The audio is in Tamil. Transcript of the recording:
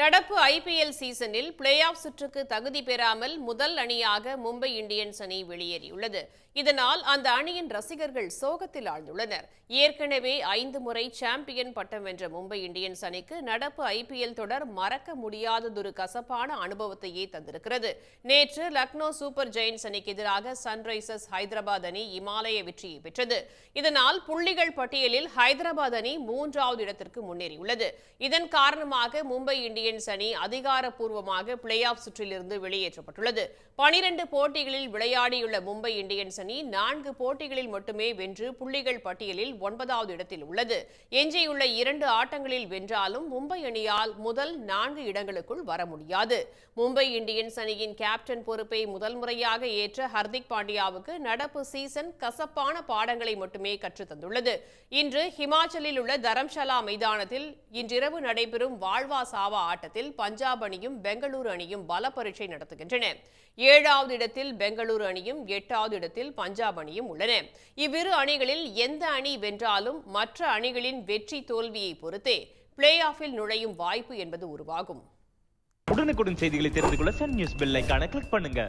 நடப்பு ஐபிஎல் சீசனில் பிளே ஆஃப் சுற்றுக்கு தகுதி பெறாமல் முதல் அணியாக மும்பை இந்தியன்ஸ் அணி வெளியேறியுள்ளது. இதனால் அந்த அணியின் ரசிகர்கள் சோகத்தில் ஆழ்ந்துள்ளனர். ஏற்கனவே ஐந்து முறை சாம்பியன் பட்டம் வென்ற மும்பை இந்தியன்ஸ் அணிக்கு நடப்பு ஐபிஎல் தொடர் மறக்க முடியாததொரு கசப்பான அனுபவத்தையே தந்திருக்கிறது. நேற்று லக்னோ சூப்பர் ஜெயின்ஸ் அணிக்கு எதிராக சன்ரைசர்ஸ் ஹைதராபாத் அணி இமாலய வெற்றியை பெற்றது. இதனால் புள்ளிகள் பட்டியலில் ஹைதராபாத் அணி மூன்றாவது இடத்திற்கு முன்னேறியுள்ளது. இதன் காரணமாக மும்பை இந்தியன்ஸ் இண்டியன்ஸ் அணி அதிகாரப்பூர்வமாக பிளே ஆஃப் சுற்றிலிருந்து வெளியேற்றப்பட்டுள்ளது. பனிரெண்டு போட்டிகளில் விளையாடியுள்ள மும்பை இண்டியன்ஸ் அணி நான்கு போட்டிகளில் மட்டுமே வென்று புள்ளிகள் பட்டியலில் ஒன்பதாவது இடத்தில் உள்ளது. எஞ்சியுள்ள இரண்டு ஆட்டங்களில் வென்றாலும் மும்பை அணியால் முதல் நான்கு இடங்களுக்குள் வர முடியாது. மும்பை இண்டியன்ஸ் அணியின் கேப்டன் பொறுப்பை முதல் முறையாக ஏற்ற ஹர்திக் பாண்டியாவுக்கு நடப்பு சீசன் கசப்பான பாடங்களை மட்டுமே கற்றுத்தந்துள்ளது இன்று ஹிமாச்சலில் உள்ள தரம்ஷாலா மைதானத்தில் இன்றிரவு நடைபெறும் வாழ்வா சாவா ஆட்டத்தில் பஞ்சாப் அணியும் பெங்களூரு அணியும் பல பரீட்சை நடத்துகின்றன. ஏழாவது இடத்தில் பெங்களூரு அணியும் எட்டாவது இடத்தில் பஞ்சாப் அணியும் உள்ளன. இவ்விரு அணிகளில் எந்த அணி வென்றாலும் மற்ற அணிகளின் வெற்றி தோல்வியை பொறுத்தே பிளே ஆஃபில் நுழையும் வாய்ப்பு என்பது உருவாகும். உடனுக்குடன் செய்திகளை தெரிந்து கொள்ள சன் நியூஸ் பெல் கிளிக் பண்ணுங்க.